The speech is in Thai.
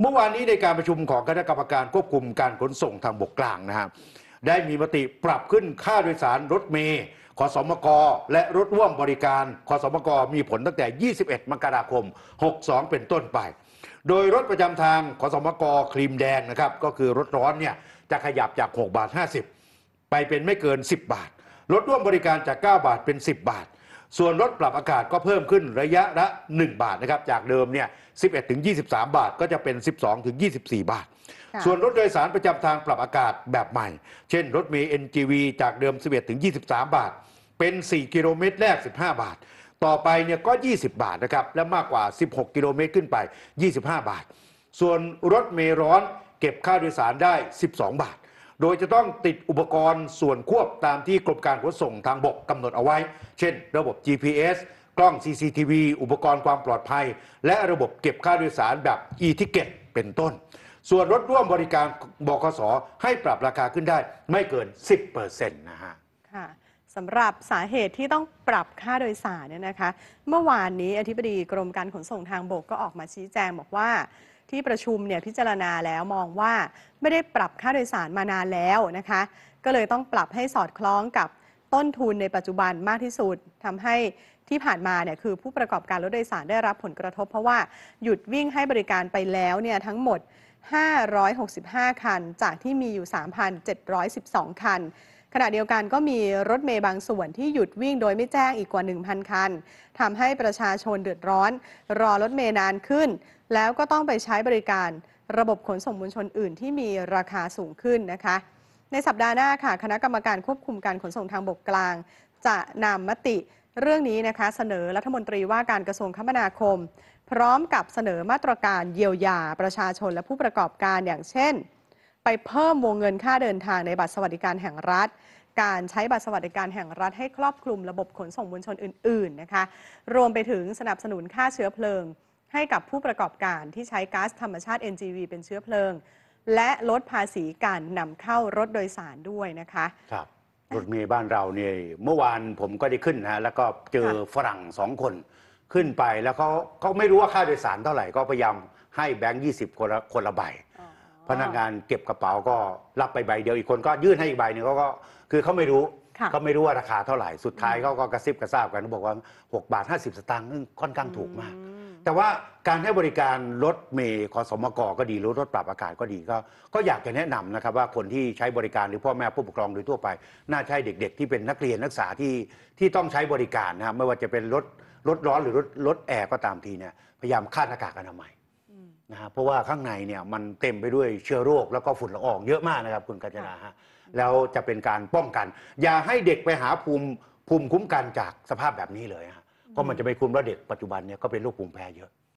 เมื่อวานนี้ในการประชุมของคณะกรรมการควบคุมการขนส่งทางบกกลางนะฮะได้มีมติปรับขึ้นค่าโดยสารรถเมย์ขสมก และรถร่วมบริการขสมก มีผลตั้งแต่ 21 มกราคม 62 เป็นต้นไป โดยรถประจำทางขสมก ครีมแดงนะครับ ก็คือรถร้อนเนี่ยจะขยับจาก 6 บาท 50 ไปเป็นไม่เกิน 10 บาท รถร่วมบริการจาก 9 บาทเป็น 10 บาท ส่วนรถปรับอากาศก็เพิ่มขึ้นระยะละ 1 บาทนะครับ จากเดิมเนี่ย 11 ถึง 23 บาท ก็จะเป็น 12 ถึง 24 บาทค่ะส่วนรถโดยสารประจำทางปรับอากาศแบบใหม่ เช่น รถเมล์ NGV จากเดิม 11 ถึง 23 บาท เป็น 4 กิโลเมตรแรก 15 บาท ต่อไปเนี่ยก็ 20 บาทนะครับ และมากกว่า 16 กิโลเมตรขึ้นไป 25 บาท ส่วนรถเมล์ร้อนเก็บค่าโดยสารได้ 12 บาท โดยจะต้องติดอุปกรณ์ส่วนควบตามที่กรมการขนส่งทางบกกำหนดเอาไว้ เช่น ระบบ GPS กล้อง CCTV อุปกรณ์ความปลอดภัย และระบบเก็บค่าโดยสารแบบ e-ticket เป็นต้น ส่วนรถร่วมบริการบคสให้ปรับราคาขึ้นได้ไม่เกิน 10%นะฮะค่ะ สำหรับสาเหตุที่ต้องปรับค่าโดยสารเนี่ยนะคะ เมื่อวานนี้อธิบดีกรมการขนส่งทางบกก็ออกมาชี้แจงบอกว่า ที่ประชุมเนี่ยพิจารณาแล้วมองว่าไม่ได้ปรับค่าโดยสารมานานแล้วนะคะ ก็เลยต้องปรับให้สอดคล้องกับต้นทุนในปัจจุบันมากที่สุดทำให้ที่ผ่านมาเนี่ยคือผู้ประกอบการรถโดยสารได้รับผลกระทบ เพราะว่าหยุดวิ่งให้บริการไปแล้วเนี่ยทั้งหมด 565 คัน จากที่มีอยู่ 3,712 คัน ขณะเดียวกันก็มีรถเมย์บางส่วนที่หยุดวิ่งโดยไม่แจ้งอีกกว่า 1,000 คันทำให้ประชาชนเดือดร้อน รอรถเมย์นานขึ้น แล้วก็ต้องไปใช้บริการระบบขนส่งมวลชนอื่นที่มีราคาสูงขึ้นนะคะ ในสัปดาห์หน้าค่ะ คณะกรรมการควบคุมการขนส่งทางบกกลาง จะนำมติเรื่องนี้นะคะ เสนอรัฐมนตรีว่าการกระทรวงคมนาคม พร้อมกับเสนอมาตรการเยียวยาประชาชนและผู้ประกอบการอย่างเช่น ไปเพิ่มวงเงินค่าเดินทางในบัตรสวัสดิการแห่งรัฐ การใช้บัตรสวัสดิการแห่งรัฐให้ครอบคลุมระบบขนส่งมวลชนอื่น ๆ นะคะ รวมไปถึงสนับสนุนค่าเชื้อเพลิง ให้กับผู้ประกอบการที่ใช้ก๊าซธรรมชาติ NGV เป็นเชื้อเพลิง และลดภาษีการนำเข้ารถโดยสารด้วยนะคะ ครับรถเมย์บ้านเราเนี่ยเมื่อวานผมก็ได้ขึ้นนะฮะแล้วก็เจอฝรั่งสองคนขึ้นไปแล้วเขาเขาไม่รู้ว่าค่าโดยสารเท่าไหร่ก็พยายามให้แบงค์ยี่สิบคนละคนละใบ พนักงานเก็บกระเป๋าก็รับไปใบเดียวอีกคนก็ยื่นให้อีกใบหนึงเขาก็คือเขาไม่รู้ค่ะเขาไม่รู้ว่าราคาเท่าไหร่สุดท้ายเขาก็กระซิบกระซาบกันเขาบอกว่า 6 บาท 50 สตางค์ซึ่งค่อนข้างถูกมาก อืม แต่ว่าการให้บริการรถเมย์ขอสมกก็ดีหรือรถปรับอากาศก็ดีก็ก็อยากจะแนะนำนะครับว่าคนที่ใช้บริการหรือพ่อแม่ผู้ปกครองโดยทั่วไป น่าใช้เด็ก ๆ ที่เป็นนักเรียนนักศึกษาที่ที่ต้องใช้บริการนะครับไม่ว่าจะเป็นรถรถร้อนหรือรถรถแอร์ก็ตามทีเนี่ยพยายามคาดหน้ากากอนามัยอืม นะฮะเพราะว่าข้างในเนี่ยมันเต็มไปด้วยเชื้อโรคแล้วก็ฝุ่นละอองเยอะมากนะครับคุณกัญจนาฮะแล้วจะเป็นการป้องกัน อย่าให้เด็กไปหาภูมิภูมิคุ้มกันจากสภาพแบบนี้เลยฮะก็มันจะไปคุมแล้วเด็กปัจจุบันเนี่ยก็เป็นโรคภูมิแพ้เยอะ